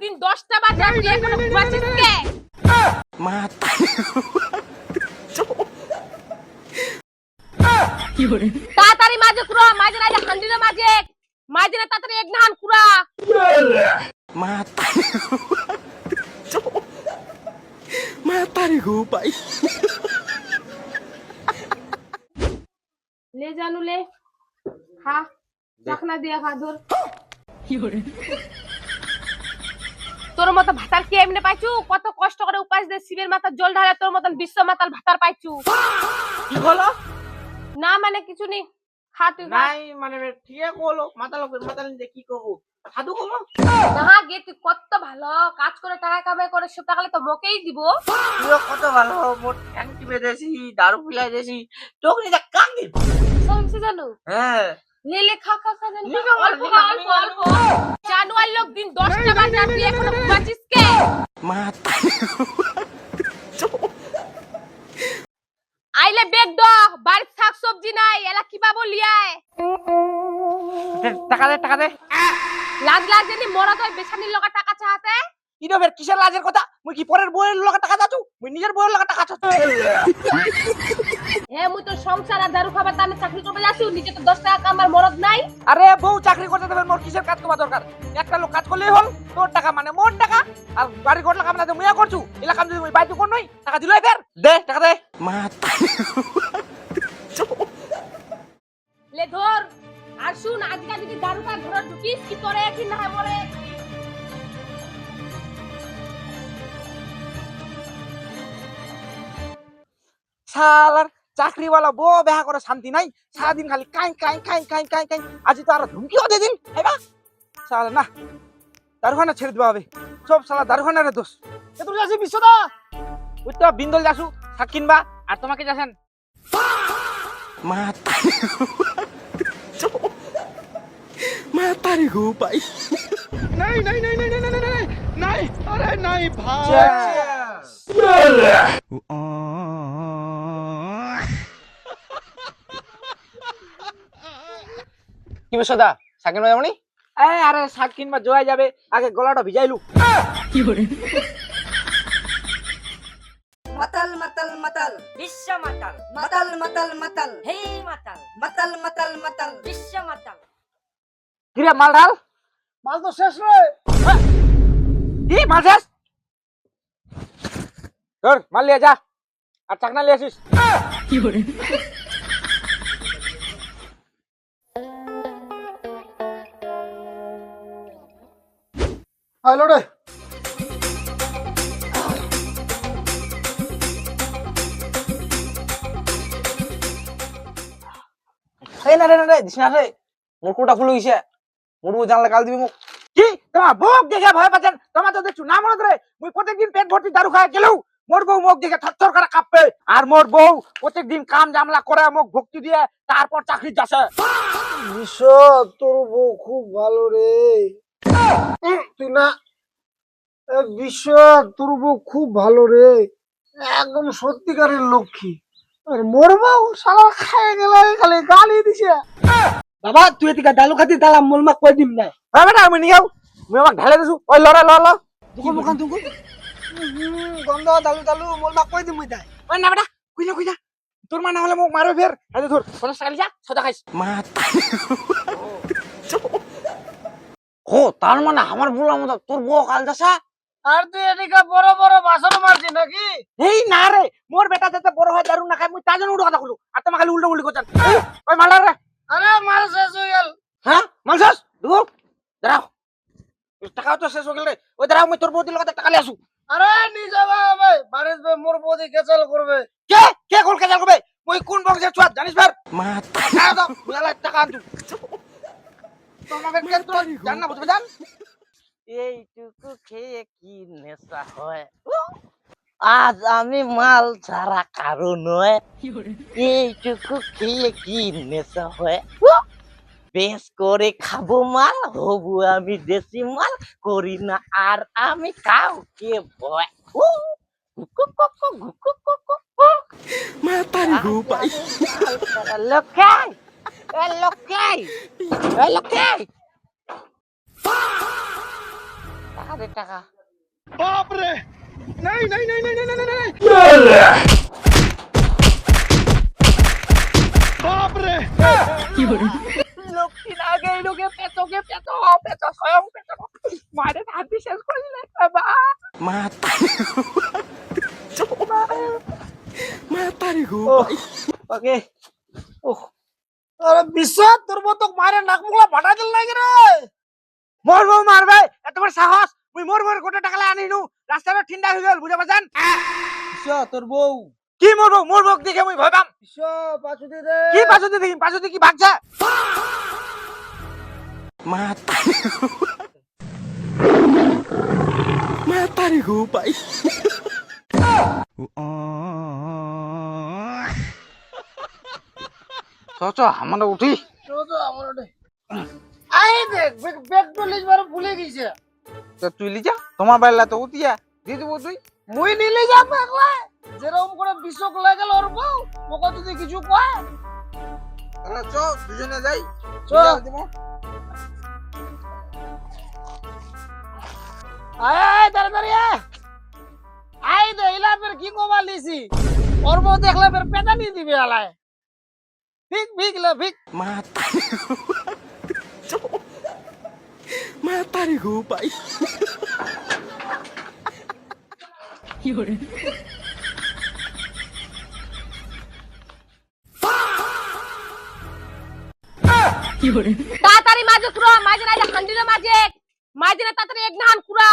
দিন দশটা বাজে তুই এখনো ঘুমাচ্ছিস কে তাড়াতাড়ি মাঝে কুড়া মাঝে না হান্ডিরে মাঝে মাঝে না তাড়াতাড়ি এক নাহান কুড়া মাতারি গো পাই ले जानू ले खा চাকনা দিয়া খা ধর তোর মতো ভাতার কে এমনি পাইছু? কত কষ্ট করে উপাস দিয়ে শিবের মাথার জল ঢালে তোর মতন বিশ্ব মাতাল ভাতার পাইছু। কি হলো না মানে কিছু নেই। খা তুই নাই মানে ঠিক লোক মাথা নিয়ে কি করব? সাধু করব? না গে তুই কত ভালো কাজ করে টাকা কামাই করে সব টাকা তো মোকেই দিব। তুইও কত ভালো মোট ঠ্যাং টিপে দেছি দারু পিলাই দেছি তোকে নিজে সব কিছু জানো? হ্যাঁ। লে খা খা খা জানি। অল্প অল্প অল্প। জানুয়ার লোক দিন দশটা বাজে আর তুই এখনও ঘুমাচ্ছিস কে? আইলে বেগ দহ বাড়ির শাক সবজি নাই এলা কি পাবো লিয়ায়? টাকা দে টাকা দে। লাজ লাজ জানি মরা তো বেছানির লগা টাকা চাহাতে? ইনো ফের কিসের লাজের কথা? মুই কি পরের বইয়ের লগা টাকা দাচু মুই নিজের বইয়ের লগা টাকা চাচু হে মুই তো সংসার আর দারু খাবার দানে চাকরি করবে যাচ্ছি নিজে তো দশ টাকা কামার মরদ নাই। আরে বউ চাকরি করতে দেবেন মোর কিসের কাজ তোমার আজকে যদি কার ঘরে ঢুকিস কি তোরে কি না মরে? শালার চাকরিওয়ালা বউ বেহা করে শান্তি নাই সারাদিন খালি কাই কাই কাই কাই কাই কাই আজি তো আর ধুমকিও দিয়ে দিন হেবা শালা না দারুখানা ছেড়ে দেওয়া হবে। সব শালা দারুখানার দোষ। এ তুমি যাচ্ছি বিশ্বদা ওই তো বিন্দল যাসু শাক কিনবা আর তোমাকে যাচ্ছেন। মাতারি মাতারি গো পাই নাই নাই নাই নাই নাই নাই নাই নাই আরে নাই ভাই। কি শাক কিনবা যাবনি এ আরে শাক কিনবা জয় যাবে। আগে গলাটা ভিজাইলু। মাতাল মাতাল মাতাল। বিশ্ব মাতাল। মাতাল মাতাল মাতাল। হে মাতাল। মাতাল মাতাল মাতাল। বিশ্ব মাতাল। কিরে মাল ঢাল? মাল তো শেষ রে কি মাল শেষ? ধর মাল লিয়ে যা। আর চাকনা লিয়ে আসিস। হ্যালো রে এই না রে না রে দিস না রে। মোর কোটা খুলে গেছে। বউ জানলে কাল দিবি মুখ। কি? তোমার বউ দেখে ভয় পাচ্ছেন? তোমার তো দেখছু না মনে রে মুই প্রত্যেকদিন পেট ভর্তি দারু খাই গেলেও মোর বউ মুখ দেখে থরথর করে কাঁপবে আর মোর বউ প্রত্যেকদিন কাম জামলা করে মুখ ভক্তি দিয়ে তারপর চাকরি যাচ্ছে। বিশ্ব তোর বউ খুব ভালো রে। তুই না। বিশ্ব তোর বউ খুব ভালো রে। একদম সত্যিকারের লক্ষ্মী। আর মোর বউ সারা খায় গেল খালি গালি দিছে। বাবা তুই এদিকে ডালু খাতি দাঁড়া মোলমা কই দিম না? হ্যাঁ বেটা আমি নিয়ে যাও মুই আমাক ঢালে দিছু। ওই লড়া ল ল। দুকুন মুখান দুকুন গন্ধ দালু দালু মোলমা কই দিম তাই। ওই না বেটা কইলা কইলা তোর মা না হলে মুখ মারবে ফের আরে ধর পঞ্চাশ টাকা যা সদা খাইস মাতারি ও তার মানে আমার বলার মতো তোর বউ কাল যাসা আর তুই এদিকে বড় বড় বাসন মারছি নাকি? এই না রে মোর বেটা যাতে বড় হয় দারুণ না খায় মুই তার জন্য উল্টো কথা কইলু আর খালি উল্টো উল্টো করছেন ওই মালা রে আরে মার শেষ হয়ে গেল। হ্যাঁ? মালসাস দুগো দাঁড়াও। টাকাও তো শেষ হয়ে গেল রে। ওই দাঁড়াও মুই তোর বউদির লগত টাকা লিয়ে আসু। আরে নিজে ভাই বাড়িতে মোর বৌদি কেচাল করবে। কে? কে কল কাজ করবে? মুই কোন বংশের চুয়াত জানিস ভার মাতারি টাকা দাও মুই টাকা আনতু। তোমাকে কে তোর জান না বুঝবে জান? এইটুকু খেয়ে কি নেশা হয়? আজ আমি মাল ছাড়া কারও নয়। এইটুকু খেয়ে কি নেশা হয়? বেশ করে খাব মাল হবু আমি দেশি মাল করি না আর আমি কাউকে ভয়। লক্ষ্যাই লক্ষ্যাই লক্ষ্যাই টাকা। টাকা নাই নাই নাই নাই নাই নাই নাই বাপ রে কি বলি লক্ষ্মী লাগে লোকে পেটকে পেট পেট স্বয়ং পেট মারে হাত শেষ করলে বাবা মাতা সাহস। মুই মোর মোর গোটা টাকা আনিনু রাস্তাটা ঠান্ডা হয়ে গেল বুঝে পাচ্ছেন তোর বউ। কি মোর বউ? মোর বউ দেখে মুই ভয় পাম। কি পাশে দিদি পাশে কি ভাগছে? মাতা মাতারি চ চ আমরা উঠি। চ চ উঠি। আই দেখ বেগ ব্যাগ লিজ লিজবার ভুলে গেছে। তো তুই লিজা তোমার বেলা তো উঠিয়া দিয়ে দেবো তুই মুই নিলে যাব একলা। যেরকম করে বিশ্বক লাগেল ওর বউ ওকে যদি কিছু কয়। তাহলে চ দুজনে যাই। চ আয় আয় তাড়াতাড়ি আয়। আই দে ইলা ফের কি কবা লিছি ওর বউ দেখলে ফের পেটানি দিবে আলায়। ভিক ভিক লে ভিক। মাতারে গো পাই তাড়াতাড়ি মাজুক র মাঝে না হান্ডি রে মাঝে মাঝে না তাড়াতাড়ি এক নাহান কুড়া।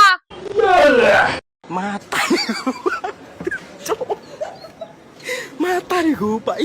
মাতারে গো মাতারে গো পাই